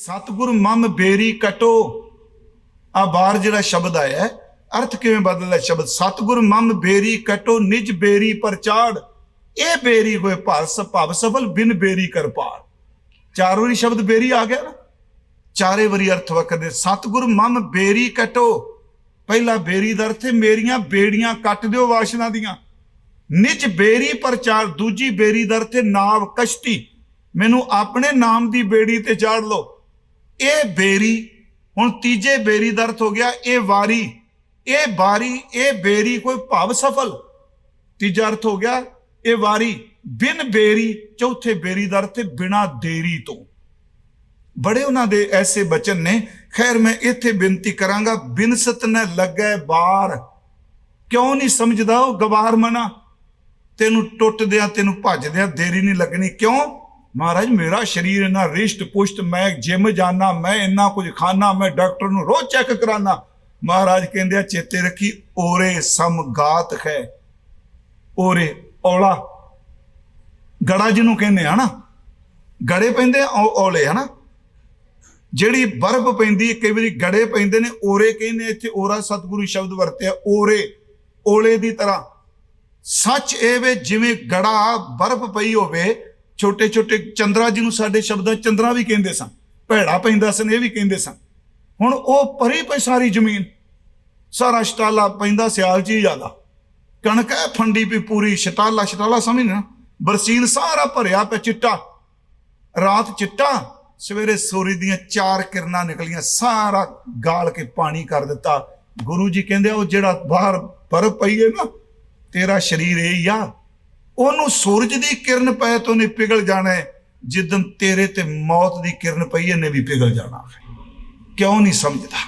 ਸਤਿਗੁਰ ਮਮ ਬੇਰੀ ਕਟੋ। ਆ ਬਾਹਰ ਜਿਹੜਾ ਸ਼ਬਦ ਆਇਆ, ਅਰਥ ਕਿਵੇਂ ਬਦਲਦਾ ਸ਼ਬਦ? ਸਤਿਗੁਰ ਮਮ ਬੇਰੀ ਕਟੋ, ਨਿਜ ਬੇਰੀ ਪਰਚਾੜ ਇਹ ਬੇਰੀ ਹੋਏ ਭਰ ਭਵ ਸਫਲ, ਬਿਨ ਬੇਰੀ ਕਰ ਪਾਰ। ਚਾਰ ਵਾਰੀ ਸ਼ਬਦ ਬੇਰੀ ਆ ਗਿਆ ਨਾ। ਚਾਰੇ ਵਾਰੀ ਅਰਥ ਵਕਦੇ ਸਤਿਗੁਰ ਮਮ ਬੇਰੀ ਕਟੋ। ਪਹਿਲਾ ਬੇਰੀ ਦਾ ਅਰਥ ਹੈ, ਮੇਰੀਆਂ ਬੇੜੀਆਂ ਕੱਟ ਦਿਓ ਵਾਸ਼ਨਾ ਦੀਆਂ। ਨਿਜ ਬੇਰੀ ਪ੍ਰਚਾਰ ਦੂਜੀ ਬੇਰੀ ਦਾ ਅਰਥ ਹੈ, ਨਾਵ ਕਸ਼ਤੀ। ਮੈਨੂੰ ਆਪਣੇ ਨਾਮ ਦੀ ਬੇੜੀ ਤੇ ਚਾੜ ਲਓ। ਇਹ ਬੇਰੀ, ਹੁਣ ਤੀਜੇ ਬੇਰੀ ਦਾ ਅਰਥ ਹੋ ਗਿਆ ਇਹ ਵਾਰੀ। ਇਹ ਬਾਰੀ ਇਹ ਬੇਰੀ ਕੋਈ ਭਵ ਸਫਲ। ਤੀਜਾ ਅਰਥ ਹੋ ਗਿਆ ਇਹ ਵਾਰੀ, ਬਿਨ ਬੇਰੀ, ਚੌਥੇ ਬੇਰੀ ਦਾ ਅਰਥ ਬਿਨਾ ਦੇਰੀ ਤੋਂ। ਬੜੇ ਉਹਨਾਂ ਦੇ ਐਸੇ ਬਚਨ ਨੇ, ਖੈਰ ਮੈਂ ਇੱਥੇ ਬੇਨਤੀ ਕਰਾਂਗਾ ਬਿਨਸਤ ਨ ਲੱਗੈ ਬਾਰ। ਕਿਉਂ ਨਹੀਂ ਸਮਝਦਾ ਉਹ ਗਵਾਰ ਮਨਾ? ਤੈਨੂੰ ਟੁੱਟਦਿਆਂ, ਤੈਨੂੰ ਭੱਜਦਿਆਂ ਦੇਰੀ ਨਹੀਂ ਲੱਗਣੀ। ਕਿਉਂ? ਮਹਾਰਾਜ, ਮੇਰਾ ਸਰੀਰ ਇੰਨਾ ਰਿਸ਼ਟ ਪੁਸ਼ਟ, ਮੈਂ ਜਿਮ ਜਾਣਾ ਮੈਂ ਇੰਨਾ ਕੁਝ ਖਾਣਾ ਮੈਂ ਡਾਕਟਰ ਨੂੰ ਰੋਜ਼ ਚੈੱਕ ਕਰਾਨਾ। ਮਹਾਰਾਜ ਕਹਿੰਦੇ ਆ, ਚੇਤੇ ਰੱਖੀ, ਓਰੇ ਸਮਗਾਤ ਹੈ। ਓਰੇ ਔਲਾ। ਗੜਾ ਜਿਹਨੂੰ ਕਹਿੰਦੇ ਆ ਨਾ, ਗੜੇ ਪੈਂਦੇ ਆ ਔਲੇ, ਹਨਾ? ਜਿਹੜੀ ਬਰਫ਼ ਪੈਂਦੀ ਕਈ ਵਾਰੀ ਗੜੇ ਪੈਂਦੇ ਨੇ, ਓਰੇ ਕਹਿੰਦੇ ਇੱਥੇ ਓਰਾ ਸਤਿਗੁਰੂ ਸ਼ਬਦ ਵਰਤਿਆ, ਓਰੇ ਓਲੇ ਦੀ ਤਰ੍ਹਾਂ। ਸੱਚ ਇਹ ਵੇ, ਜਿਵੇਂ ਗੜਾ ਬਰਫ਼ ਪਈ ਹੋਵੇ ਛੋਟੇ ਛੋਟੇ ਚੰਦਰਾ ਜਿਹਨੂੰ ਸਾਡੇ ਸ਼ਬਦਾਂ 'ਚ ਚੰਦਰਾ ਵੀ ਕਹਿੰਦੇ ਸਨ ਭੈੜਾ ਪੈਂਦਾ ਸਨ ਇਹ ਵੀ ਕਹਿੰਦੇ ਸਨ। ਹੁਣ ਉਹ ਭਰੀ ਪਈ ਸਾਰੀ ਜ਼ਮੀਨ ਸਾਰਾ ਸ਼ਟਾਲਾ ਪੈਂਦਾ ਸਿਆਲ 'ਚ ਹੀ ਜ਼ਿਆਦਾ। ਕਣਕ ਹੈ ਫੰਡੀ ਵੀ ਪੂਰੀ ਸ਼ਟਾਲਾ ਸ਼ਟਾਲਾ ਸਮਝਣਾ ਬਰਸੀਨ ਸਾਰਾ ਭਰਿਆ ਪਿਆ ਚਿੱਟਾ। ਰਾਤ ਚਿੱਟਾ ਸਵੇਰੇ ਸੂਰਜ ਦੀਆਂ ਚਾਰ ਕਿਰਨਾਂ ਨਿਕਲੀਆਂ ਸਾਰਾ ਗਾਲ ਕੇ ਪਾਣੀ ਕਰ ਦਿੱਤਾ। ਗੁਰੂ ਜੀ ਕਹਿੰਦੇ ਆ, ਉਹ ਜਿਹੜਾ ਬਾਹਰ ਬਰਫ਼ ਪਈ ਹੈ ਨਾ ਤੇਰਾ ਸਰੀਰ ਇਹ ਹੀ ਆ। ਉਹਨੂੰ ਸੂਰਜ ਦੀ ਕਿਰਨ ਪਏ ਤੋਂ ਨਹੀਂ ਪਿਘਲ ਜਾਣਾ ਹੈ ਜਿੱਦਨ ਤੇਰੇ ਤੇ ਮੌਤ ਦੀ ਕਿਰਨ ਪਈ ਹੈ ਵੀ ਪਿਘਲ ਜਾਣਾ ਕਿਉਂ ਨਹੀਂ ਸਮਝਦਾ?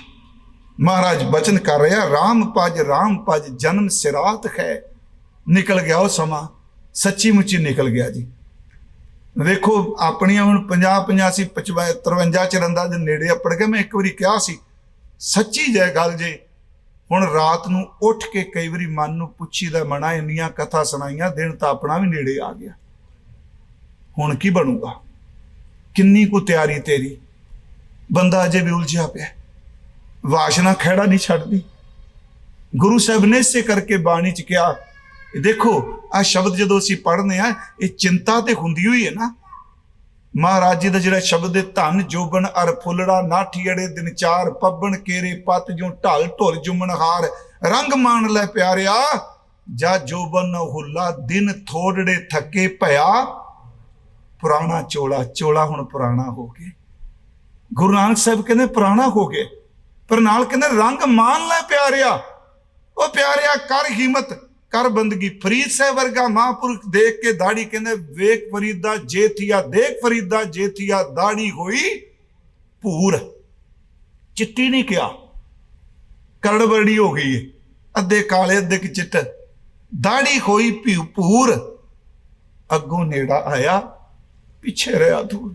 ਮਹਾਰਾਜ ਬਚਨ ਕਰ ਰਿਹਾ RAM ਪਜ RAM ਪਜ, ਜਨਮ ਸਿਰਾਤ ਹੈ ਨਿਕਲ ਗਿਆ ਉਹ ਸਮਾਂ, ਸੱਚੀ ਮੁੱਚੀ ਨਿਕਲ ਗਿਆ ਜੀ। ਵੇਖੋ, ਆਪਣੀਆਂ ਹੁਣ 50 85 55 53 ਚਰੰਦਾ ਦੇ ਨੇੜੇ ਅਪੜ ਕੇ ਮੈਂ ਇੱਕ ਵਾਰੀ ਕਿਹਾ ਸੀ, ਸੱਚੀ ਜੈ ਗੱਲ ਜੇ ਹੁਣ ਰਾਤ ਨੂੰ ਉੱਠ ਕੇ ਕਈ ਵਾਰੀ ਮਨ ਨੂੰ ਪੁੱਛੀਦਾ ਮਣਾ ਇੰਨੀਆਂ ਕਥਾ ਸੁਣਾਈਆਂ, ਦਿਨ ਤਾਂ ਆਪਣਾ ਵੀ ਨੇੜੇ ਆ ਗਿਆ। ਹੁਣ ਕੀ ਬਣੂਗਾ? ਕਿੰਨੀ ਕੁ ਤਿਆਰੀ ਤੇਰੀ? ਬੰਦਾ ਅਜੇ ਵੀ ਉਲਝਿਆ ਪਿਆ। ਵਾਸ਼ਨਾ ਖਹਿੜਾ ਨਹੀਂ ਛੱਡਦੀ। ਗੁਰੂ ਸਾਹਿਬ ਨੇ ਇਸੇ ਕਰਕੇ ਬਾਣੀ ਚ ਕਿਹਾ, ਦੇਖੋ ਆ ਸ਼ਬਦ ਜਦੋਂ ਅਸੀਂ ਪੜ੍ਹਨੇ ਆ ਇਹ ਚਿੰਤਾ ਤੇ ਹੁੰਦੀ ਹੋਈ ਹੈ ਨਾ। ਮਹਾਰਾਜ ਜੀ ਦਾ ਜਿਹੜਾ ਸ਼ਬਦ ਹੈ, ਧਨ ਜੋਬਨ ਅਰ ਫੁੱਲੜਾ ਨਾਠੀੜੇ ਦਿਨ ਚਾਰ, ਪੱਬਣ ਕੇਰੇ ਪਤ ਜੋ ਢਲ ਢੁਲ ਜੁਮਨ ਹਾਰ। ਰੰਗ ਮਾਣ ਲੈ ਪਿਆਰਿਆ, ਜਾ ਜੋਬਨ ਹੁੱਲਾ, ਦਿਨ ਥੋੜੜੇ ਥੱਕੇ ਭਇਆ। ਪੁਰਾਣਾ ਚੋਲਾ ਚੋਲਾ ਹੁਣ ਪੁਰਾਣਾ ਹੋ ਗਿਆ। ਗੁਰੂ ਨਾਨਕ ਸਾਹਿਬ ਕਹਿੰਦੇ ਪੁਰਾਣਾ ਹੋ ਗਿਆ, ਪਰ ਨਾਲ ਕਹਿੰਦੇ ਰੰਗ ਮਾਣ ਲੈ ਪਿਆਰਿਆ। ਉਹ ਪਿਆਰਿਆ, ਕਰ ਹਿੰਮਤ। ਕਰ ਬੰਦਗੀ। ਫਰੀਦ ਸਾਹਿਬ ਵਰਗਾ ਮਹਾਂਪੁਰਖ ਦੇਖ ਕੇ ਦਾੜੀ ਕਹਿੰਦੇ, ਵੇਖ ਫਰੀਦਾ ਜੇਥੀਆ ਦੇਖ ਫਰੀਦਾ ਜੇਥੀਆ ਦਾੜੀ ਹੋਈ ਭੂਰ। ਚਿੱਟੀ ਨਹੀਂ ਕਿਹਾ। ਕਰੜਵਰੜੀ ਹੋ ਗਈ ਹੈ ਅੱਧੇ ਕਾਲੇ, ਅੱਧੇ ਕੀ ਚਿੱਟ। ਦਾੜੀ ਹੋਈ ਭਿਉ- ਭੂਰ। ਅੱਗੋਂ ਨੇੜਾ ਆਇਆ, ਪਿੱਛੇ ਰਿਹਾ ਦੂਰ।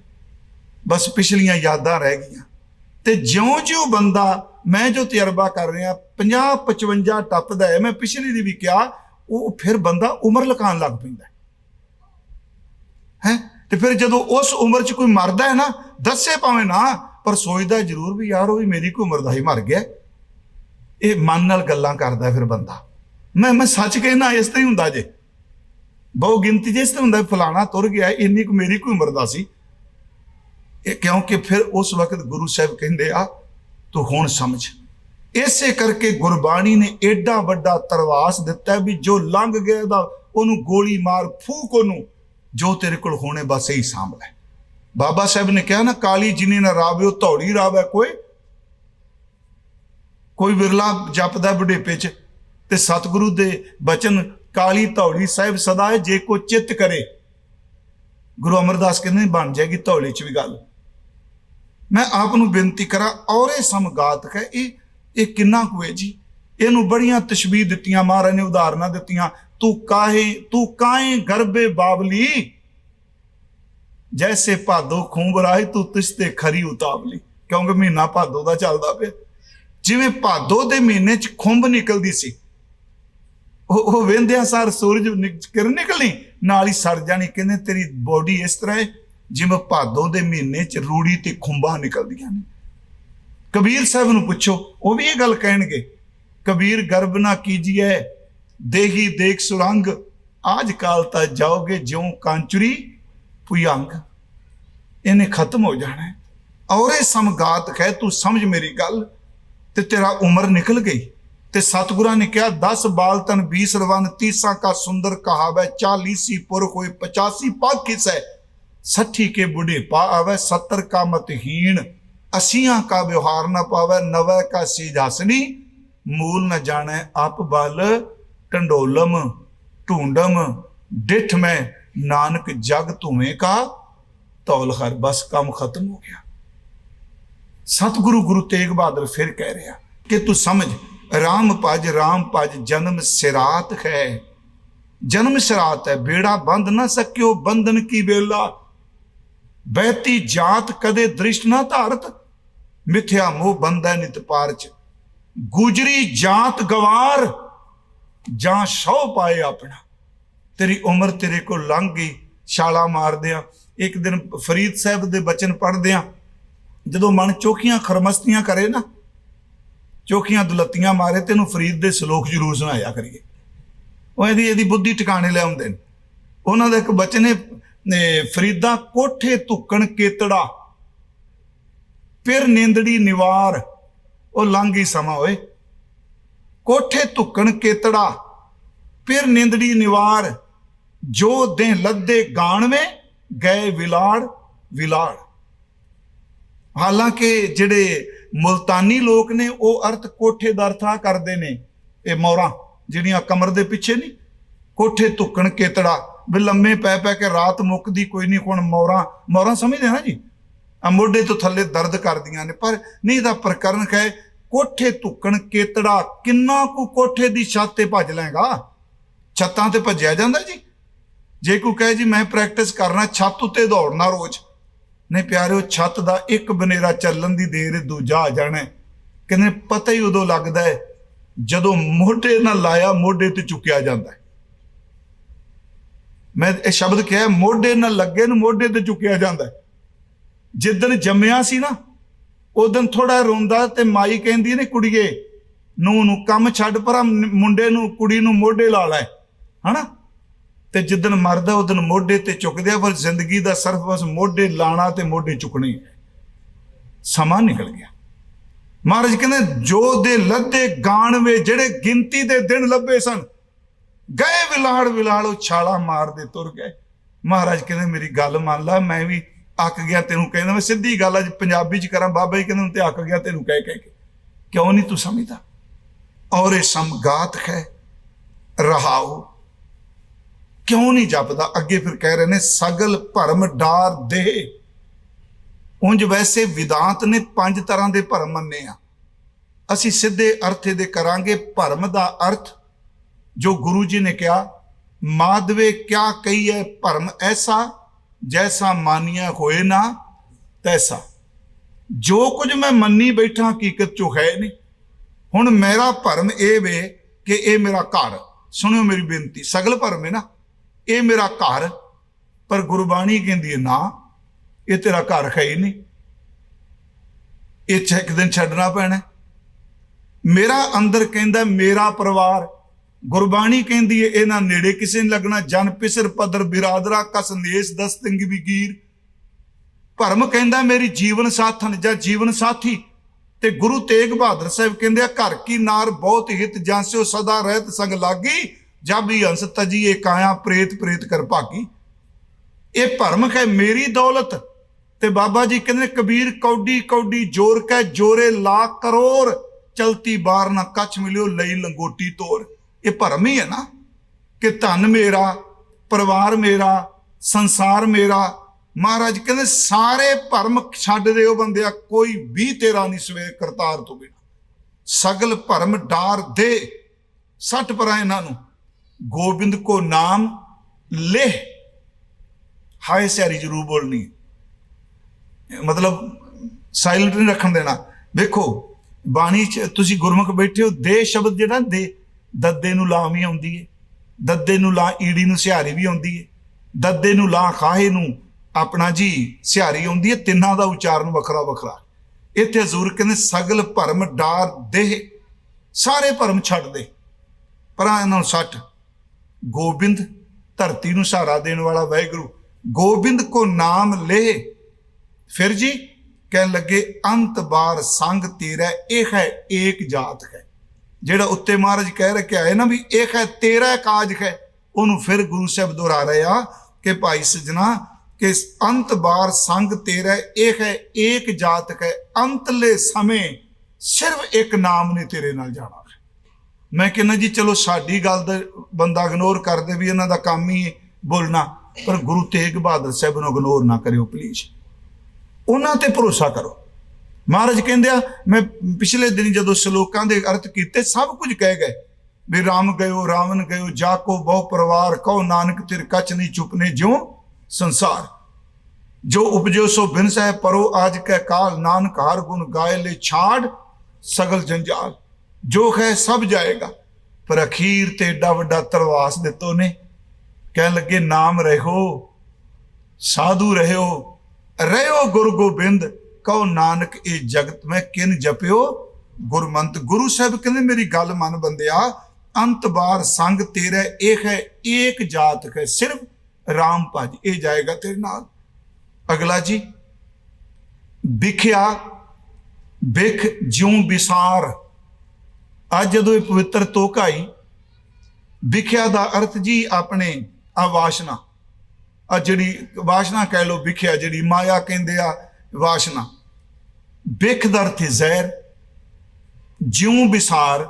ਬਸ ਪਿਛਲੀਆਂ ਯਾਦਾਂ ਰਹਿ ਗਈਆਂ। ਤੇ ਜਿਉਂ-ਜਿਉਂ ਬੰਦਾ, ਮੈਂ ਜੋ ਤਜਰਬਾ ਕਰ ਰਿਹਾ 50 55 ਟੱਪਦਾ ਹੈ। ਮੈਂ ਪਿਛਲੀ ਦੀ ਵੀ ਕਿਹਾ ਉਹ ਫਿਰ ਬੰਦਾ ਉਮਰ ਲਕਾਣ ਲੱਗ ਪੈਂਦਾ ਹੈ। ਤੇ ਫਿਰ ਜਦੋਂ ਉਸ ਉਮਰ 'ਚ ਕੋਈ ਮਰਦਾ ਹੈ ਨਾ, ਦੱਸੇ ਭਾਵੇਂ ਨਾ, ਪਰ ਸੋਚਦਾ ਜ਼ਰੂਰ ਵੀ ਯਾਰ ਉਹ ਵੀ ਮੇਰੀ ਕੋਈ ਉਮਰ ਦਾ ਹੀ ਮਰ ਗਿਆ ਇਹ ਮਨ ਨਾਲ ਗੱਲਾਂ ਕਰਦਾ ਫਿਰ ਬੰਦਾ। ਮੈਂ ਮੈਂ ਸੱਚ ਕਹਿਣਾ ਇਸ ਤਰ੍ਹਾਂ ਹੀ ਹੁੰਦਾ ਜੇ। ਬਹੁ ਗਿਣਤੀ ਜਿਸ ਤਰ੍ਹਾਂ ਹੁੰਦਾ ਫਲਾਣਾ ਤੁਰ ਗਿਆ, ਇੰਨੀ ਕੁ ਮੇਰੀ ਕੋਈ ਉਮਰ ਦਾ ਸੀ। ਇਹ ਕਿਉਂਕਿ ਫਿਰ ਉਸ ਵਕਤ ਗੁਰੂ ਸਾਹਿਬ ਕਹਿੰਦੇ ਆ, ਤੂੰ ਹੁਣ ਸਮਝ। ਇਸੇ ਕਰਕੇ ਗੁਰਬਾਣੀ ਨੇ ਏਡਾ ਵੱਡਾ ਤਰਵਾਸ ਦਿੱਤਾ ਵੀ ਜੋ ਲੰਘ ਗਿਆ ਦਾ, ਉਹਨੂੰ ਗੋਲੀ ਮਾਰ, ਫੂਕ ਉਹਨੂੰ, ਜੋ ਤੇਰੇ ਕੋਲ ਹੋਣੇ ਬਸ ਇਹੀ ਸਾਂਭ ਲੈ ਬਾਬਾ ਸਾਹਿਬ ਨੇ ਕਿਹਾ ਨਾ, ਕਾਲੀ ਜਿਨੀ ਨਾ ਰਾਵਿਓ ਧੌੜੀ ਰਾਵੈ ਕੋਈ। ਕੋਈ ਵਿਰਲਾ ਜਪਦਾ ਬੁਢੇਪੇ ਚ, ਤੇ ਸਤਿਗੁਰੂ ਦੇ ਬਚਨ ਕਾਲੀ ਧੌੜੀ ਸਾਹਿਬ ਸਦਾ ਹੈ, ਜੇ ਕੋ ਚਿੱਤ ਕਰੇ। ਗੁਰੂ ਅਮਰਦਾਸ ਕਹਿੰਦੇ ਬਣ ਜਾਏਗੀ ਧੌਲੀ ਚ ਵੀ ਗੱਲ। ਮੈਂ ਆਪ ਨੂੰ ਬੇਨਤੀ ਕਰਾਂ, ਔਰੇ ਸਮਗਾਤ ਹੈ, ਇਹ ਇਹ ਕਿੰਨਾ ਕੁ ਹੈ ਜੀ? ਇਹਨੂੰ ਬੜੀਆਂ ਤਸ਼ਬੀਹ ਦਿੱਤੀਆਂ, ਮਹਾਰਾਜ ਨੇ ਉਦਾਹਰਨਾਂ ਦਿੱਤੀਆਂ। ਤੂੰ ਕਾਹੇ ਤੂੰ ਕਾਹੇ ਗਰਬੇ ਬਾਬਲੀ ਜੈਸੇ ਭਾਦੋ ਖੂੰਬ ਰਾਹੀ ਤੂੰ ਤਿਸ ਤੇ ਖਰੀ ਉਤਾਵਲੀ। ਕਿਉਂਕਿ ਮਹੀਨਾ ਭਾਦੋ ਦਾ ਚੱਲਦਾ ਪਿਆ। ਜਿਵੇਂ ਭਾਦੋ ਦੇ ਮਹੀਨੇ ਚ ਖੁੰਬ ਨਿਕਲਦੀ ਸੀ, ਉਹ ਉਹ ਵੇਂਦਿਆਂ ਸਾਰ ਸੂਰਜ ਨਿਕ- ਕਿਰਨ ਨਿਕਲਣੀ, ਨਾਲ ਹੀ ਸੜ ਜਾਣੀ। ਕਹਿੰਦੇ, ਤੇਰੀ ਬੋਡੀ ਇਸ ਤਰ੍ਹਾਂ ਹੈ, ਜਿਵੇਂ ਭਾਦੋ ਦੇ ਮਹੀਨੇ ਚ ਰੂੜੀ ਤੇ ਖੁੰਬਾਂ ਨਿਕਲਦੀਆਂ ਨੇ। ਕਬੀਰ ਸਾਹਿਬ ਨੂੰ ਪੁੱਛੋ, ਉਹ ਵੀ ਇਹ ਗੱਲ ਕਹਿਣਗੇ, ਕਬੀਰ ਗਰਬ ਨਾ ਕੀਜੀਏ ਦੇਹੀ ਦੇਖ ਸੁਰੰਗ, ਆਜ ਕਾਲ ਤਾਂ ਜਾਓਗੇ ਜਿਉਂ ਕਾਂਚੁਰੀ ਪੁਯੰਗ। ਇਹਨੇ ਖਤਮ ਹੋ ਜਾਣਾ ਔਰੇ ਔਰ ਇਹ ਸਮਗਾਤ ਹੈ ਤੂੰ ਸਮਝ ਮੇਰੀ ਗੱਲ, ਤੇ ਤੇਰਾ ਉਮਰ ਨਿਕਲ ਗਈ। ਤੇ ਸਤਿਗੁਰਾਂ ਨੇ ਕਿਹਾ 10 ਬਾਲਤਨ 20 ਰਵਨ 30 ਕਾ ਸੁੰਦਰ ਕਹਾਵੇ 40 ਸੀ ਪੁਰ ਹੋਏ 85 ਪੱਗ ਕਿਸ ਹੈ 60 ਕੇ ਬੁਢੇ ਪਾ ਆਵੇ 70 ਕਾ ਮਤਹੀਣ ਅਸੀਆਂ ਕਾ ਵਿਵਹਾਰ ਨਾ ਪਾਵੇ, ਨਵੇਂ ਕਾ ਸੀਜ ਹਸਨੀ ਮੂਲ ਨ ਜਾਣੈ ਅਪ ਬਲ, ਟੰਡੋਲਮ, ਢੂੰਡਮ, ਡਿਠ ਮੈਂ, ਨਾਨਕ ਜਗ ਧੂਵੇਂ ਕਾ, ਤੌਲ ਹਰ ਬਸ ਕੰਮ ਖਤਮ ਹੋ ਗਿਆ। ਸਤਿਗੁਰੂ ਗੁਰੂ ਤੇਗ ਬਹਾਦਰ ਫਿਰ ਕਹਿ ਰਿਹਾ, ਕਿ ਤੂੰ ਸਮਝ, ਰਾਮ ਭਜ ਰਾਮ ਭਜ, ਜਨਮ ਸਿਰਾਤ ਹੈ। ਜਨਮ ਸਿਰਾਤ ਹੈ, ਬੇੜਾ ਬੰਦ ਨਾ ਸਕਿਓ, ਬੰਧਨ ਕੀ ਵੇਲਾ? ਬਹਿਤੀ ਜਾਤ ਕਦੇ ਦ੍ਰਿਸ਼ਟ ਨਾ ਧਾਰਤ ਮਿਥਿਆ ਮੋਹ ਬੰਧੈ ਨਿਤ ਪਾਰਚ ਗੁਜਰੀ ਜਾਤ ਗਵਾਰ ਜਾਂ ਸ਼ੌ ਪਾਏ ਆਪਣਾ। ਤੇਰੀ ਉਮਰ ਤੇਰੇ ਕੋਲ ਲੰਘ ਗਈ ਛਾਲਾ ਮਾਰਦਿਆਂ। ਇੱਕ ਦਿਨ ਫਰੀਦ ਸਾਹਿਬ ਦੇ ਬਚਨ ਪੜ੍ਹਦਿਆਂ ਜਦੋਂ ਮਨ ਚੋਖੀਆਂ ਖਰਮਸਤੀਆਂ ਕਰੇ ਨਾ ਚੋਖੀਆਂ ਦੁਲੱਤੀਆਂ ਮਾਰੇ ਤੈਨੂੰ ਫਰੀਦ ਦੇ ਸ਼ਲੋਕ ਜ਼ਰੂਰ ਸੁਣਾਇਆ ਕਰੀਏ। ਉਹ ਇਹਦੀ ਇਹਦੀ ਬੁੱਧੀ ਟਿਕਾਣੇ ਲੈ ਆਉਂਦੇ ਨੇ। ਉਹਨਾਂ ਦਾ ਇੱਕ ਬਚਨ ਹੈ ਨੇ, ਫਰੀਦਾ ਕੋਠੇ ਧੁੱਕਣ ਕੇਤੜਾ। ਫਿਰ ਨਿੰਦੜੀ ਨਿਵਾਰ। ਉਹ ਲੰਘੀ ਸਮਾਂ, ਓਏ। ਕੋਠੇ ਧੁੱਕਣ ਕੇਤੜਾ, ਫਿਰ ਨਿੰਦੜੀ ਨਿਵਾਰ। ਜੋ ਦੇ ਲੱਦੇ ਗਾਣਵੇਂ, ਗਏ ਵਿਲਾੜ ਵਿਲਾੜ। ਹਾਲਾਂਕਿ ਜਿਹੜੇ ਮੁਲਤਾਨੀ ਲੋਕ ਨੇ, ਉਹ ਅਰਥ ਕੋਠੇ ਦਾ ਅਰਥ ਕਰਦੇ ਨੇ, ਇਹ ਮੌਰਾਂ, ਜਿਹੜੀਆਂ ਕਮਰ ਦੇ ਪਿੱਛੇ ਨਹੀਂ। ਕੋਠੇ ਧੁੱਕਣ ਕੇਤੜਾ, ਵੀ ਲੰਮੇ ਪੈ ਪੈ ਕੇ ਰਾਤ ਮੁੱਕਦੀ ਕੋਈ ਨਹੀਂ, ਹੁਣ ਮੌਰਾਂ ਮੌਰਾਂ ਸਮਝਦੇ ਨਾ ਜੀ? ਮੋਢੇ ਤੋਂ ਥੱਲੇ ਦਰਦ ਕਰਦੀਆਂ ਨੇ, ਪਰ ਨਹੀਂ ਦਾ ਪ੍ਰਕਰਨ ਹੈ ਕੋਠੇ ਧੁੱਕਣ ਕੇਤੜਾ, ਕਿੰਨਾ ਕੁ ਕੋਠੇ ਦੀ ਛੱਤ ਤੇ ਭੱਜ ਲੈਗਾ ਛੱਤਾਂ ਤੇ ਭੱਜਿਆ ਜਾਂਦਾ ਜੀ? ਜੇ ਕੋਈ ਕਹੇ ਜੀ, ਮੈਂ ਪ੍ਰੈਕਟਿਸ ਕਰਨਾ, ਛੱਤ ਉੱਤੇ ਦੌੜਨਾ ਰੋਜ਼। ਨਹੀਂ ਪਿਆਰਿਓ, ਛੱਤ ਦਾ ਇੱਕ ਬਨੇਰਾ ਚੱਲਣ ਦੀ ਦੇਰ ਦੂਜਾ ਆ ਜਾਣਾ ਕਹਿੰਦੇ, ਪਤਾ ਹੀ ਉਦੋਂ ਲੱਗਦਾ ਹੈ ਜਦੋਂ ਮੋਢੇ ਨਾਲ ਲਾਇਆ, ਮੋਢੇ ਤੇ ਚੁੱਕਿਆ ਜਾਂਦਾ ਹੈ ਮੈਂ ਇਹ ਸ਼ਬਦ ਕਿਹਾ, ਮੋਢੇ ਨਾਲ ਲੱਗੇ ਨੂੰ ਮੋਢੇ ਤੇ ਚੁੱਕਿਆ ਜਾਂਦਾ ਹੈ ਜਿੱਦਣ ਜੰਮਿਆ ਸੀ ਨਾ, ਉਦੋਂ ਥੋੜਾ ਰੋਂਦਾ ਤੇ ਮਾਈ ਕਹਿੰਦੀ ਨੇ, ਕੁੜੀਏ ਨੂੰ ਨੂੰ ਕੰਮ ਛੱਡ ਪਰ ਮੁੰਡੇ ਨੂੰ, ਕੁੜੀ ਨੂੰ ਮੋਢੇ ਲਾ ਲੈ। ਹਨਾ? ਤੇ ਜਿੱਦਣ ਮਰਦਾ, ਉਦੋਂ ਮੋਢੇ ਤੇ ਚੁੱਕਦੇ ਆ, ਪਰ ਜ਼ਿੰਦਗੀ ਦਾ ਸਰਫ ਬਸ ਮੋਢੇ ਲਾਣਾ ਤੇ ਮੋਢੇ ਚੁੱਕਣੇ। ਸਮਾਂ ਨਿਕਲ ਗਿਆ। ਮਹਾਰਾਜ ਕਹਿੰਦੇ, ਜੋ ਦੇ ਲੱਦੇ ਗਾਣਵੇ, ਜਿਹੜੇ ਗਿਣਤੀ ਦੇ ਦਿਨ ਲੱਭੇ ਸਨ, ਗਏ ਵਿਲਾੜ ਵਿਲਾੜੋ ਛਾਲਾ ਮਾਰਦੇ ਤੁਰ ਗਏ। ਮਹਾਰਾਜ ਕਹਿੰਦੇ, ਮੇਰੀ ਗੱਲ ਮੰਨ ਲੈ, ਮੈਂ ਵੀ ਅੱਕ ਗਿਆ ਤੈਨੂੰ ਕਹਿੰਦਾ ਮੈਂ ਸਿੱਧੀ ਗੱਲ ਅੱਜ ਪੰਜਾਬੀ ਚ ਕਰਾਂ, ਬਾਬਾ ਜੀ ਕਹਿੰਦੇ ਤੇ ਅੱਕ ਗਿਆ ਤੈਨੂੰ ਕਹਿ ਕਹਿ ਕੇ। ਕਿਉਂ ਨਹੀਂ ਤੂੰ ਸਮਝਦਾ? ਔਰ ਇਹ ਸਮਗਾਤ ਹੈ ਰਹਾਉ ਕਿਉਂ ਨਹੀਂ ਜਪਦਾ? ਅੱਗੇ ਫਿਰ ਕਹਿ ਰਹੇ ਨੇ, ਸਗਲ ਭਰਮ ਡਾਰ ਦੇ ਉਂਝ ਵੈਸੇ ਵਿਦਾਂਤ ਨੇ ਪੰਜ ਤਰ੍ਹਾਂ ਦੇ ਭਰਮ ਮੰਨੇ ਆ। ਅਸੀਂ ਸਿੱਧੇ ਅਰਥ ਦੇ ਕਰਾਂਗੇ, ਭਰਮ ਦਾ ਅਰਥ, ਜੋ ਗੁਰੂ ਜੀ ਨੇ ਕਿਹਾ, ਮਾਧਵੇ ਕਿਆ ਕਹੀ ਹੈ ਭਰਮ ਐਸਾ ਜੈਸਾ ਮਾਨੀਆਂ ਹੋਏ ਨਾ ਤੈਸਾ ਜੋ ਕੁਝ ਮੈਂ ਮੰਨੀ ਬੈਠਾ ਹਕੀਕਤ ਚੋ ਹੈ ਨਹੀਂ ਹੁਣ ਮੇਰਾ ਭਰਮ ਇਹ ਵੇ ਕਿ ਇਹ ਮੇਰਾ ਘਰ ਸੁਣਿਓ ਮੇਰੀ ਬੇਨਤੀ ਸਗਲ ਭਰਮ ਹੈ ਨਾ ਇਹ ਮੇਰਾ ਘਰ ਪਰ ਗੁਰਬਾਣੀ ਕਹਿੰਦੀ ਹੈ ਨਾ ਇਹ ਤੇਰਾ ਘਰ ਹੈ ਹੀ ਨਹੀਂ ਇਹ ਇੱਕ ਦਿਨ ਛੱਡਣਾ ਪੈਣਾ ਮੇਰਾ ਅੰਦਰ ਕਹਿੰਦਾ ਮੇਰਾ ਪਰਿਵਾਰ ਗੁਰਬਾਣੀ ਕਹਿੰਦੀ ਹੈ ਇਹਨਾਂ ਨੇੜੇ ਕਿਸੇ ਨੇ ਲੱਗਣਾ, ਜਨ ਪਿਸਰ ਪਦਰ ਬਿਰਾਦਰਾ ਕਸ ਨੇਸ ਦਸਤੰਗ ਵਿਗੀਰ ਭਰਮ ਕਹਿੰਦਾ ਮੇਰੀ ਜੀਵਨ ਸਾਥਣ ਜਾਂ ਜੀਵਨ ਸਾਥੀ। ਤੇ ਗੁਰੂ ਤੇਗ ਬਹਾਦਰ ਸਾਹਿਬ ਕਹਿੰਦੇ ਆ, ਘਰ ਕੀ ਨਾਰ ਬਹੁਤ ਹਿਤ ਜਾਂਸਿਓ, ਸਦਾ ਰਹਿਤ ਸੰਗ ਲਾਗੀ। ਜਬ ਹੀ ਹੰਸ ਤਜੀਏ ਕਾਇਆ ਪ੍ਰੇਤ ਪ੍ਰੇਤ ਕਰ ਭਾਗੀ। ਇਹ ਭਰਮ ਹੈ ਮੇਰੀ ਦੌਲਤ। ਤੇ ਬਾਬਾ ਜੀ ਕਹਿੰਦੇ ਕਬੀਰ ਕੌਡੀ ਕੌਡੀ ਜੋਰ ਕੈ, ਜੋਰੇ ਲਾ ਕਰੋੜ ਚਲਤੀ ਬਾਰ ਨਾ ਕੱਚ ਮਿਲਿਓ, ਲਈ ਲੰਗੋਟੀ ਤੋਰ। ਇਹ ਭਰਮ ਹੀ ਹੈ ਨਾ ਕਿ ਧਨ ਮੇਰਾ, ਪਰਿਵਾਰ ਮੇਰਾ, ਸੰਸਾਰ ਮੇਰਾ, ਮਹਾਰਾਜ ਕਹਿੰਦੇ ਸਾਰੇ ਭਰਮ ਛੱਡ ਦਿਓ ਬੰਦਿਆ, ਕੋਈ ਵੀ ਤੇਰਾ ਨਹੀਂ ਸਵੇਰ ਕਰਤਾਰ ਤੋਂ ਬਿਨਾ। ਸਗਲ ਭਰਮ ਡਾਰ ਦੇ, ਸੱਟ ਪਰਾਂ ਇਹਨਾਂ ਨੂੰ। ਗੋਬਿੰਦ ਕੋ ਨਾਮ ਲੈ। ਹਾਏ, ਸਿਆਰੀ ਜ਼ਰੂਰ ਬੋਲਣੀ। ਮਤਲਬ ਸਾਇਲੈਂਟ ਨਹੀਂ ਰੱਖਣ ਦੇਣਾ। ਵੇਖੋ, ਬਾਣੀ ਚ ਤੁਸੀਂ ਗੁਰਮੁਖ ਬੈਠੇ ਹੋ, ਦੇ ਸ਼ਬਦ ਜਿਹੜਾ, ਦੇ। ਦੱਦੇ ਨੂੰ ਲਾਂ ਵੀ ਆਉਂਦੀ ਹੈ ਦੱਦੇ ਨੂੰ ਲਾਂ ਈੜੀ ਨੂੰ ਸਿਹਾਰੀ ਵੀ ਆਉਂਦੀ ਹੈ ਦੱਦੇ ਨੂੰ ਲਾਂ ਖਾਹੇ ਨੂੰ ਆਪਣਾ ਜੀ ਸਿਹਾਰੀ ਆਉਂਦੀ ਹੈ ਤਿੰਨਾਂ ਦਾ ਉਚਾਰਨ ਵੱਖਰਾ ਵੱਖਰਾ। ਇੱਥੇ ਹਜ਼ੂਰ ਕਹਿੰਦੇ ਸਗਲ ਭਰਮ ਡਾਰ ਦੇਹ, ਸਾਰੇ ਭਰਮ ਛੱਡ ਦੇ। ਪਰਾਂ ਇਹਨਾਂ ਨੂੰ ਸੱਟ ਗੋਬਿੰਦ ਧਰਤੀ ਨੂੰ ਸਹਾਰਾ ਦੇਣ ਵਾਲਾ ਵਾਹਿਗੁਰੂ, ਗੋਬਿੰਦ ਕੋ ਨਾਮ ਲੈ ਫਿਰ ਜੀ ਕਹਿਣ ਲੱਗੇ, ਅੰਤ ਬਾਰ ਸੰਗ ਤੇਰਾ, ਇਹ ਹੈ ਏਕ ਜਾਤ ਹੈ। ਜਿਹੜਾ ਉੱਤੇ ਮਹਾਰਾਜ ਕਹਿ ਰੱਖਿਆ ਹੈ ਨਾ ਵੀ ਇਹ ਹੈ ਤੇਰਾ ਕਾਜ ਹੈ ਉਹਨੂੰ ਫਿਰ ਗੁਰੂ ਸਾਹਿਬ ਦੁਹਰਾ ਰਹੇ ਆ ਕਿ ਭਾਈ ਸਜਣਾ, ਕਿ ਅੰਤ ਬਾਰ ਸੰਗ ਤੇਰਾ ਇਹ ਹੈ ਏਕ ਜਾਤ ਹੈ ਅੰਤਲੇ ਸਮੇਂ ਸਿਰਫ ਇੱਕ ਨਾਮ ਨੇ ਤੇਰੇ ਨਾਲ ਜਾਣਾ ਹੈ। ਮੈਂ ਕਹਿੰਦਾ ਜੀ, ਚਲੋ ਸਾਡੀ ਗੱਲ ਦਾ ਬੰਦਾ ਇਗਨੋਰ ਕਰਦੇ ਵੀ ਇਹਨਾਂ ਦਾ ਕੰਮ ਹੀ ਹੈ ਬੋਲਣਾ, ਪਰ ਗੁਰੂ ਤੇਗ ਬਹਾਦਰ ਸਾਹਿਬ ਨੂੰ ਇਗਨੋਰ ਨਾ ਕਰਿਓ ਪਲੀਜ਼ ਉਹਨਾਂ ਤੇ ਭਰੋਸਾ ਕਰੋ। ਮਹਾਰਾਜ ਕਹਿੰਦੇ ਆ, ਮੈਂ ਪਿਛਲੇ ਦਿਨ ਜਦੋਂ ਸ਼ਲੋਕਾਂ ਦੇ ਅਰਥ ਕੀਤੇ, ਸਭ ਕੁਝ ਕਹਿ ਗਏ। ਵੀ ਰਾਮ ਗਇਓ, ਰਾਵਣ ਗਇਓ ਜਾਕੋ ਬਹੁ ਪਰਿਵਾਰ, ਕਹੋ ਨਾਨਕ ਤਿਰ ਕਛ ਨਹੀਂ ਚੁਪਨੇ ਜਿਉ ਸੰਸਾਰ। ਜੋ ਉਪਜੋ ਸੋ ਬਿਨ ਸਹਿ ਪਰੋ, ਆਜ ਕੈ ਕਾਲ ਨਾਨਕ ਹਰ ਗੁਣ ਗਾਏ ਲੈ ਛਾੜ ਸਗਲ ਜੰਜਾਲ। ਜੋ ਹੈ ਸਭ ਜਾਏਗਾ, ਪਰ ਅਖੀਰ ਤੇ ਏਡਾ ਵੱਡਾ ਤਰਵਾਸ ਦਿੱਤੋ ਨੇ। ਕਹਿਣ ਲੱਗੇ, ਨਾਮ ਰਹੋ ਸਾਧੂ ਰਹਿਓ ਰਹਿਓ ਗੁਰੂ ਗੋਬਿੰਦ। ਕਹੋ, ਨਾਨਕ ਇਹ ਜਗਤ ਮੈਂ ਕਿਨ ਜਪਿਓ? ਗੁਰਮੰਤ, ਗੁਰੂ ਸਾਹਿਬ ਕਹਿੰਦੇ, ਮੇਰੀ ਗੱਲ ਮੰਨ ਬੰਦਿਆ, ਅੰਤ ਬਾਰ ਸੰਗ ਤੇਰਾ ਇਹ ਹੈ, ਏਕ ਜਾਤ ਹੈ, ਸਿਰਫ ਰਾਮ ਭਜ, ਇਹ ਜਾਏਗਾ ਤੇਰੇ ਨਾਲ। ਅਗਲਾ ਜੀ, ਵਿਖਿਆ, ਵਿਖ ਜਿਉ ਵਿਸਾਰ। ਅੱਜ ਜਦੋਂ ਇਹ ਪਵਿੱਤਰ ਤੋਕ ਆਈ, ਵਿਖਿਆ ਦਾ ਅਰਥ ਜੀ, ਆਪਣੇ ਆ ਵਾਸ਼ਨਾ ਆ ਜਿਹੜੀ ਵਾਸ਼ਨਾ ਕਹਿ ਲੋ ਵਿਖਿਆ ਜਿਹੜੀ, ਮਾਇਆ ਕਹਿੰਦੇ ਆ ਵਾਸ਼ਨਾ। ਵਿਖ ਦਾ ਅਰਥ ਜ਼ਹਿਰ, ਜਿਉਂ ਵਿਸਾਰ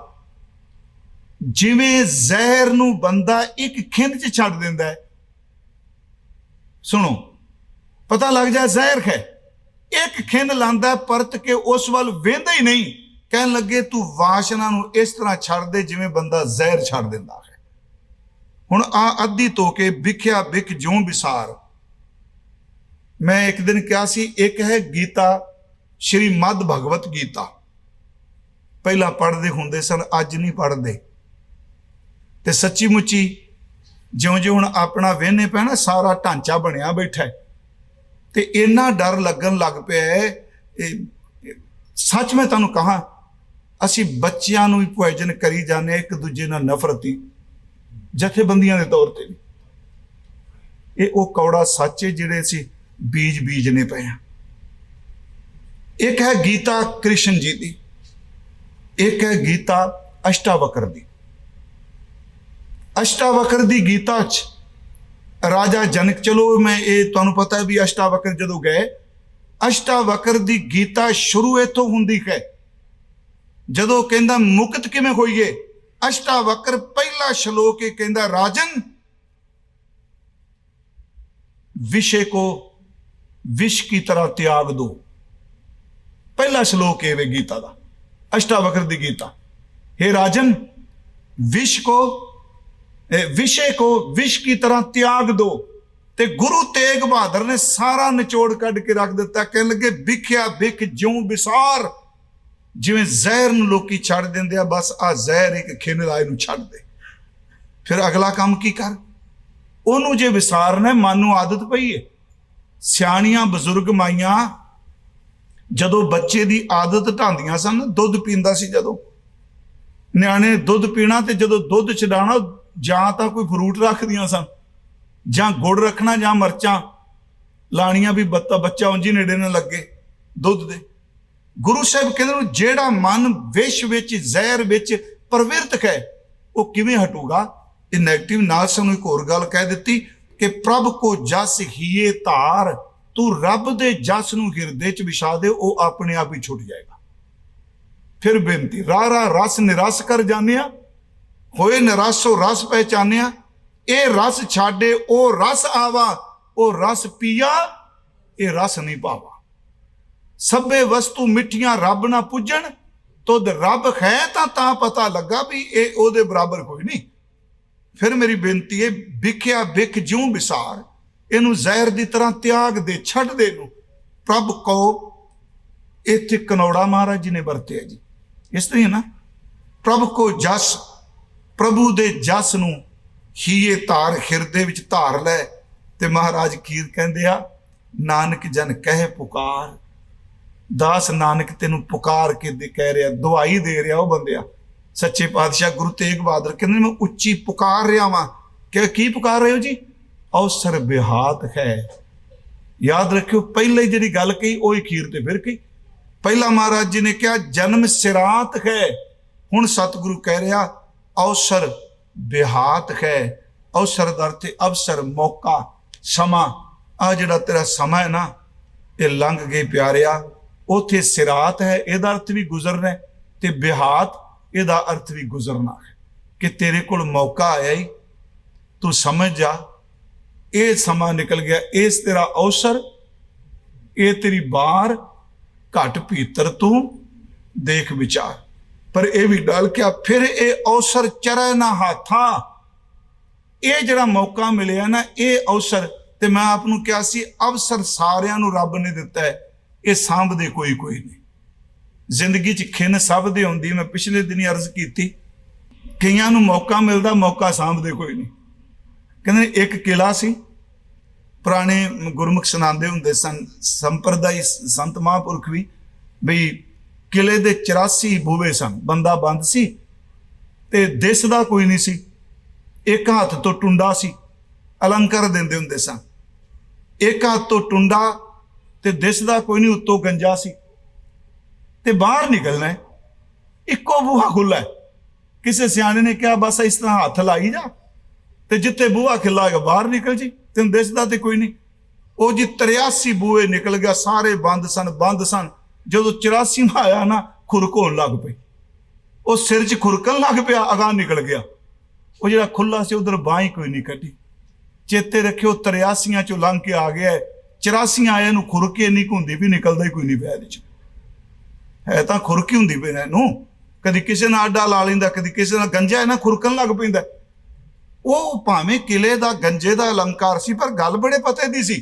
ਜਿਵੇਂ ਜ਼ਹਿਰ ਨੂੰ ਬੰਦਾ ਇੱਕ ਖਿੰਦ ਚ ਛੱਡ ਦਿੰਦਾ ਹੈ। ਸੁਣੋ, ਪਤਾ ਲੱਗ ਜਾ ਜ਼ਹਿਰ ਹੈ। ਇੱਕ ਖਿੰਦ ਲਾਂਦਾ ਪਰਤ ਕੇ ਉਸ ਵੱਲ ਵੇਂਦਾ ਹੀ ਨਹੀਂ। ਕਹਿਣ ਲੱਗੇ, ਤੂੰ ਵਾਸ਼ਨਾ ਨੂੰ ਇਸ ਤਰ੍ਹਾਂ ਛੱਡ ਦੇ ਜਿਵੇਂ ਬੰਦਾ ਜ਼ਹਿਰ ਛੱਡ ਦਿੰਦਾ ਹੈ। ਹੁਣ ਆ ਅੱਧੀ ਧੋ ਕੇ ਵਿਖਿਆ ਵਿਖ ਜਿਉਂ ਵਿਸਾਰ ਮੈਂ ਇੱਕ ਦਿਨ ਕਿਹਾ ਸੀ, ਇੱਕ ਹੈ ਗੀਤਾ ਸ਼੍ਰੀ ਮਦ ਭਗਵਤ ਗੀਤਾ। ਪਹਿਲਾਂ ਪੜ੍ਹਦੇ ਹੁੰਦੇ ਸਨ ਅੱਜ ਨਹੀਂ ਪੜ੍ਹਦੇ। ਤੇ ਸੱਚੀ ਮੁੱਚੀ ਜਿਉਂ-ਜਿਉਂ ਹੁਣ ਆਪਣਾ ਵੇਹਨੇ ਪੈਣਾ ਸਾਰਾ ਢਾਂਚਾ ਬਣਿਆ ਬੈਠਾ ਤੇ ਇੰਨਾ ਡਰ ਲੱਗਣ ਲੱਗ ਪਿਆ ਹੈ ਸੱਚ ਮੈਂ ਤੁਹਾਨੂੰ ਕਹਾਂ ਅਸੀਂ ਬੱਚਿਆਂ ਨੂੰ ਵੀ ਪੋਇਜਨ ਕਰੀ ਜਾਂਦੇ ਹਾਂ, ਇੱਕ ਦੂਜੇ ਨਾਲ ਨਫ਼ਰਤ। ਹੀ ਜਥੇਬੰਦੀਆਂ ਦੇ ਤੌਰ ਤੇ ਵੀ। ਇਹ ਉਹ ਕੌੜਾ ਸੱਚ ਹੈ ਜਿਹੜੇ ਅਸੀਂ ਬੀਜ ਬੀਜਨੇ ਪਏ ਆ ਇੱਕ ਹੈ ਗੀਤਾ ਕ੍ਰਿਸ਼ਨ ਜੀ ਦੀ, ਇੱਕ ਹੈ ਗੀਤਾ ਅਸ਼ਟਾਵਕਰ ਦੀ। ਅਸ਼ਟਾਵਕਰ ਦੀ ਗੀਤਾ ਚ ਰਾਜਾ ਜਨਕ, ਚਲੋ ਮੈਂ ਇਹ ਤੁਹਾਨੂੰ ਪਤਾ ਵੀ ਅਸ਼ਟਾਵਕਰ ਜਦੋਂ ਗਏ, ਅਸ਼ਟਾਵਕਰ ਦੀ ਗੀਤਾ ਸ਼ੁਰੂ ਇਥੋਂ ਹੁੰਦੀ ਹੈ। ਜਦੋਂ ਕਹਿੰਦਾ ਮੁਕਤ ਕਿਵੇਂ ਹੋਈਏ? ਅਸ਼ਟਾਵਕਰ ਪਹਿਲਾ ਸ਼ਲੋਕ ਇਹ ਕਹਿੰਦਾ, ਰਾਜਨ, ਵਿਸ਼ੇ ਕੋ ਵਿਸ਼ ਕੀ ਤਰ੍ਹਾਂ ਤਿਆਗ ਦੋ? ਪਹਿਲਾ ਸ਼ਲੋਕ ਇਹ ਵੇ ਗੀਤਾ ਦਾ ਅਸ਼ਟਾਵਕਰ ਦੀ ਗੀਤਾ हे राजन विष को ए, विषय को विष की तरह त्याग दो ਤੇ ਗੁਰੂ ਤੇਗ ਬਹਾਦਰ ਨੇ ਸਾਰਾ ਨਿਚੋੜ ਕੱਢ ਕੇ ਰੱਖ ਦਿੱਤਾ ਕਹਿਣ ਲੱਗੇ ਵਿਖਿਆ ਵਿਖ ਜਿਉਂ ਵਿਸਾਰ ਜਿਵੇਂ ਜ਼ਹਿਰ ਨੂੰ ਲੋਕੀ ਛੱਡ ਦਿੰਦੇ ਆ ਬਸ ਆ ਜ਼ਹਿਰ ਇੱਕ ਖਿੰਨ ਰਾਏ ਨੂੰ ਛੱਡ ਦੇ ਫਿਰ ਅਗਲਾ ਕੰਮ ਕੀ ਕਰ ਉਹਨੂੰ ਜੇ ਵਿਸਾਰਨਾ ਹੈ, ਮਨ ਨੂੰ ਆਦਤ ਪਈ ਹੈ ਸਿਆਣੀਆਂ ਬਜ਼ੁਰਗ ਮਾਈਆਂ ਜਦੋਂ ਬੱਚੇ ਦੀ ਆਦਤ ਢਾਂਦੀਆਂ ਸਨ, ਦੁੱਧ ਪੀਂਦਾ ਸੀ ਜਦੋਂ। ਨਿਆਣੇ ਦੁੱਧ ਪੀਣਾ ਤੇ ਜਦੋਂ ਦੁੱਧ ਛਡਾਣਾ ਜਾਂ ਤਾਂ ਕੋਈ ਫਰੂਟ ਰੱਖਦੀਆਂ ਸਨ, ਜਾਂ ਗੁੜ ਰੱਖਣਾ, ਜਾਂ ਮਰਚਾਂ ਲਾਣੀਆਂ ਵੀ ਬੱਤਾ ਬੱਚਾ ਉਂਝ ਨੇੜੇ ਨਾ ਲੱਗੇ ਦੁੱਧ ਦੇ। ਗੁਰੂ ਸਾਹਿਬ ਕਹਿੰਦੇ ਨੂੰ, ਜਿਹੜਾ ਮਨ ਵਿਸ਼ ਵਿੱਚ, ਜ਼ਹਿਰ ਵਿੱਚ ਪ੍ਰਵਿਰਤ ਹੈ ਉਹ ਕਿਵੇਂ ਹਟੂਗਾ? ਇਹ 네ਗੇਟਿਵ ਨਾਲ ਸਾਨੂੰ ਇੱਕ ਹੋਰ ਗੱਲ ਕਹਿ ਦਿੱਤੀ ਕਿ ਪ੍ਰਭ ਕੋ ਜਸ ਹੀਏ ਧਾਰ ਤੂੰ ਰੱਬ ਦੇ ਜਸ ਨੂੰ ਹਿਰਦੇ ਚ ਵਿਛਾ ਦੇ, ਉਹ ਆਪਣੇ ਆਪ ਹੀ ਛੁੱਟ ਜਾਏਗਾ। ਫਿਰ ਬੇਨਤੀ ਰਾਰਾ ਰਸ ਨਿਰਸ ਕਰ ਜਾਣਿਆ ਹੋਏ ਨਿਰਾਸੋ ਰਸ ਪਹਿਚਾਨਿਆ ਇਹ ਰਸ ਛਾੜੇ ਉਹ ਰਸ ਆਵਾ, ਉਹ ਰਸ ਪੀਆ, ਇਹ ਰਸ ਨਹੀਂ ਪਾਵਾ। ਸਭੇ ਵਸਤੂ ਮਿੱਠੀਆਂ ਰੱਬ ਨਾ ਪੁੱਜਣ, ਤੁਧ ਰੱਬ ਹੈ ਤਾਂ ਤਾਂ ਪਤਾ ਲੱਗਾ ਵੀ ਇਹ ਉਹਦੇ ਬਰਾਬਰ ਕੋਈ ਨਹੀਂ। ਫਿਰ ਮੇਰੀ ਬੇਨਤੀ ਹੈ, ਵਿਖਿਆ ਵਿਖ ਜਿਉਂ ਵਿਸਾਰ ਇਹਨੂੰ ਜ਼ਹਿਰ ਦੀ ਤਰ੍ਹਾਂ ਤਿਆਗ ਦੇ, ਛੱਡ ਦੇ ਨੂੰ ਪ੍ਰਭ ਕੋ ਇੱਥੇ ਕਨੌੜਾ ਮਹਾਰਾਜ ਜੀ ਨੇ ਵਰਤਿਆ ਜੀ। ਇਸ ਤਰ੍ਹਾਂ ਹੀ ਹੈ ਨਾ। ਪ੍ਰਭ ਕੋ ਜਸ, ਪ੍ਰਭੂ ਦੇ ਜਸ ਨੂੰ ਹੀਏ ਧਾਰ ਹਿਰਦੇ ਵਿੱਚ ਧਾਰ ਲੈ ਤੇ ਮਹਾਰਾਜ ਕੀਰ ਕਹਿੰਦੇ ਆ, ਨਾਨਕ ਜਨ ਕਹਿ ਪੁਕਾਰ। ਦਾਸ ਨਾਨਕ ਤੈਨੂੰ ਪੁਕਾਰ ਕੇ ਦੇ ਕਹਿ ਰਿਹਾ ਦੁਆਈ ਦੇ ਰਿਹਾ ਉਹ ਬੰਦਿਆ ਸੱਚੇ ਪਾਤਸ਼ਾਹ ਗੁਰੂ ਤੇਗ ਬਹਾਦਰ ਕਹਿੰਦੇ ਮੈਂ ਉੱਚੀ ਪੁਕਾਰ ਰਿਹਾ ਵਾਂ। ਕਿ ਕੀ ਪੁਕਾਰ ਰਹੇ ਹੋ ਜੀ? ਅਵਸਰ ਬਿਹਾਤ ਹੈ। ਯਾਦ ਰੱਖਿਓ, ਪਹਿਲੇ ਜਿਹੜੀ ਗੱਲ ਕਹੀ, ਉਹ ਹੀ ਖੀਰ ਤੇ ਫਿਰ ਕਹੀ। ਪਹਿਲਾ ਮਹਾਰਾਜ ਜੀ ਨੇ ਕਿਹਾ, ਜਨਮ ਸਿਰਾਤ ਹੈ। ਹੁਣ ਸਤਿਗੁਰੂ ਕਹਿ ਰਿਹਾ, ਅਵਸਰ ਬਿਹਾਤ ਹੈ। ਅਵਸਰ ਦਾ ਅਰਥ ਅਵਸਰ ਮੌਕਾ, ਸਮਾਂ। ਆ ਜਿਹੜਾ ਤੇਰਾ ਸਮਾਂ ਹੈ ਨਾ, ਇਹ ਲੰਘ ਗਏ ਪਿਆਰਿਆ। ਉਥੇ ਸਿਰਾਤ ਹੈ, ਇਹਦਾ ਅਰਥ ਵੀ ਗੁਜ਼ਰਨਾ ਤੇ ਬਿਹਾਤ ਇਹਦਾ ਅਰਥ ਵੀ ਗੁਜ਼ਰਨਾ ਹੈ। ਕਿ ਤੇਰੇ ਕੋਲ ਮੌਕਾ ਆਇਆ ਹੀ ਤੂੰ ਸਮਝ ਜਾ ਇਹ ਸਮਾਂ ਨਿਕਲ ਗਿਆ, ਇਸ ਤੇਰਾ ਅਵਸਰ ਇਹ ਤੇਰੀ ਬਾਰ, ਘਟ ਭੀਤਰ ਤੂੰ, ਦੇਖ ਵਿਚਾਰ। ਪਰ ਇਹ ਵੀ ਡਲ ਕੇ ਫਿਰ ਇਹ ਅਵਸਰ ਚਰੈ ਨਾ ਹਾਥਾਂ। ਇਹ ਜਿਹੜਾ ਮੌਕਾ ਮਿਲਿਆ ਨਾ, ਇਹ ਅਵਸਰ ਤੇ ਮੈਂ ਆਪ ਨੂੰ ਕਿਹਾ ਸੀ, ਅਵਸਰ ਸਾਰਿਆਂ ਨੂੰ ਰੱਬ ਨੇ ਦਿੱਤਾ ਹੈ, ਇਹ ਸਾਂਭਦੇ ਕੋਈ ਕੋਈ ਨਹੀਂ। ਜ਼ਿੰਦਗੀ 'ਚ ਖਿੰਨ ਸਭ ਦੇ ਹੁੰਦੀ, ਮੈਂ ਪਿਛਲੇ ਦਿਨੀ ਅਰਜ਼ ਕੀਤੀ, ਕਈਆਂ ਨੂੰ ਮੌਕਾ ਮਿਲਦਾ, ਮੌਕਾ ਸਾਂਭਦੇ ਕੋਈ ਨਹੀਂ। ਕਹਿੰਦੇ ਇੱਕ ਕਿਲਾ ਸੀ। ਪੁਰਾਣੇ ਗੁਰਮੁਖ ਸੁਣਾਉਂਦੇ ਹੁੰਦੇ ਸਨ, ਸੰਪਰਦਾਇ ਸੰਤ ਮਹਾਂਪੁਰਖ ਵੀ ਵੀ ਕਿਲੇ ਦੇ 84 ਬੂਵੇ ਸਨ, ਬੰਦਾ ਬੰਦ ਸੀ ਤੇ ਦਿਸਦਾ ਕੋਈ ਨਹੀਂ ਸੀ। ਇੱਕ ਹੱਥ ਤੋਂ ਟੁੰਡਾ ਸੀ, ਅਲੰਕਾਰ ਦਿੰਦੇ ਹੁੰਦੇ ਸਨ। ਇੱਕ ਹੱਥ ਤੋਂ ਟੁੰਡਾ ਤੇ ਦਿਸਦਾ ਕੋਈ ਨਹੀਂ, ਉੱਤੋਂ ਗੰਜਾ ਸੀ। ਤੇ ਬਾਹਰ ਨਿਕਲਣਾ ਇੱਕੋ ਬੂਹਾ ਖੁੱਲਾ ਕਿਸੇ ਸਿਆਣੇ ਨੇ ਕਿਹਾ, ਬਸ ਇਸ ਤਰ੍ਹਾਂ ਹੱਥ ਲਾਈ ਜਾ ਤੇ ਜਿੱਥੇ ਬੂਹਾ ਖਿੱਲਾ ਹੈਗਾ ਬਾਹਰ ਨਿਕਲ ਜੀ, ਤੈਨੂੰ ਦਿਸਦਾ ਤੇ ਕੋਈ ਨਹੀਂ। ਉਹ ਜੀ 83 ਬੂਹੇ ਨਿਕਲ ਗਿਆ, ਸਾਰੇ ਬੰਦ ਸਨ ਬੰਦ ਸਨ। ਜਦੋਂ 84ਵਾਂ ਆਇਆ ਨਾ ਖੁਰਕ ਹੋਣ ਲੱਗ ਪਈ। ਉਹ ਸਿਰ 'ਚ ਖੁਰਕਣ ਲੱਗ ਪਿਆ, ਅਗਾਹ ਨਿਕਲ ਗਿਆ। ਉਹ ਜਿਹੜਾ ਖੁੱਲਾ ਸੀ, ਉਧਰ ਬਾਹੀਂ ਕੋਈ ਨਹੀਂ ਕੱਢੀ। ਚੇਤੇ ਰੱਖਿਓ 83 ਚੋਂ ਲੰਘ ਕੇ ਆ ਗਿਆ 84 ਆਇਆ ਨੂੰ ਖੁਰਕੇ ਇੰਨੀ ਕੁ ਹੁੰਦੀ ਵੀ ਨਿਕਲਦਾ ਹੀ ਕੋਈ ਨਹੀਂ ਪਿਆ 'ਚ। ਹੈ ਤਾਂ ਖੁਰਕੀ ਹੁੰਦੀ ਪਈ ਨਾ ਇਹਨੂੰ। ਕਦੀ ਕਿਸੇ ਨਾਲ ਅੱਡਾ ਲਾ ਲੈਂਦਾ, ਕਦੀ ਕਿਸੇ ਨਾਲ ਗੰਜਾ ਹੈ ਨਾ ਖੁਰਕਣ ਲੱਗ ਪੈਂਦਾ। ਉਹ ਭਾਵੇਂ ਕਿਲੇ ਦਾ, ਗੰਜੇ ਦਾ ਅਲੰਕਾਰ ਸੀ, ਪਰ ਗੱਲ ਬੜੇ ਪਤੇ ਦੀ ਸੀ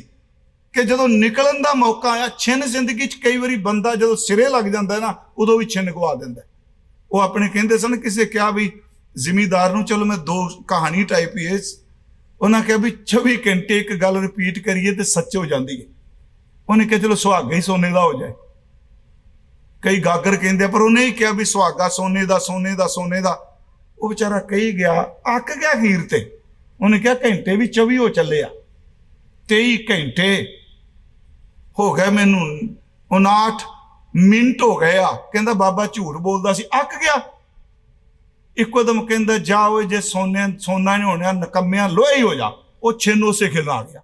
ਕਿ ਜਦੋਂ ਨਿਕਲਣ ਦਾ ਮੌਕਾ ਆਇਆ, ਛਿੰਨ ਜ਼ਿੰਦਗੀ 'ਚ ਕਈ ਵਾਰੀ ਬੰਦਾ ਜਦੋਂ ਸਿਰੇ ਲੱਗ ਜਾਂਦਾ ਨਾ, ਉਦੋਂ ਵੀ ਛਿੰਨ ਗਵਾ ਦਿੰਦਾ ਉਹ ਆਪਣੇ ਕਹਿੰਦੇ ਸਨ, ਕਿਸੇ ਕਿਹਾ ਵੀ, ਜ਼ਿਮੀਦਾਰ ਨੂੰ, ਚਲੋ ਮੈਂ ਦੋ ਕਹਾਣੀ ਟਾਈਪ ਹੀ ਹੈ। ਉਹਨਾਂ ਕਿਹਾ ਵੀ 24 ਘੰਟੇ ਇੱਕ ਗੱਲ ਰਿਪੀਟ ਕਰੀਏ ਤੇ ਸੱਚ ਹੋ ਜਾਂਦੀ ਹੈ। ਉਹਨੇ ਕਿਹਾ, ਚਲੋ ਸੁਹਾਗਾ ਹੀ ਸੋਨੇ ਦਾ ਹੋ ਜਾਏ। ਕਈ ਗਾਗਰ ਕਹਿੰਦੇ ਪਰ ਉਹਨੇ ਹੀ ਕਿਹਾ ਵੀ, ਸੁਹਾਗਾ ਸੋਨੇ ਦਾ ਸੋਨੇ ਦਾ ਸੋਨੇ ਦਾ। ਉਹ ਵਿਚਾਰਾ ਕਹੀ ਗਿਆ, ਅੱਕ ਗਿਆ ਖੀਰ ਤੇ। ਉਹਨੇ ਕਿਹਾ, ਘੰਟੇ ਵੀ 24 ਹੋ ਚੱਲੇ ਆ। 23 ਘੰਟੇ ਹੋ ਗਏ ਮੈਨੂੰ। 59 ਮਿੰਟ ਹੋ ਗਏ ਆ। ਕਹਿੰਦਾ, ਬਾਬਾ ਝੂਠ ਬੋਲਦਾ ਸੀ, ਅੱਕ ਗਿਆ। ਇੱਕੋ ਦਮ ਕਹਿੰਦਾ, ਜਾ ਓਏ, ਜੇ ਸੋਨੇ ਸੋਨਾ ਨਹੀਂ ਹੋਣਾ ਨਕਮਿਆਂ ਲੋਹੇ ਹੀ ਹੋ ਜਾ। ਉਹ ਛਿੰਨ ਸੇ ਖਿਲ ਆ ਗਿਆ।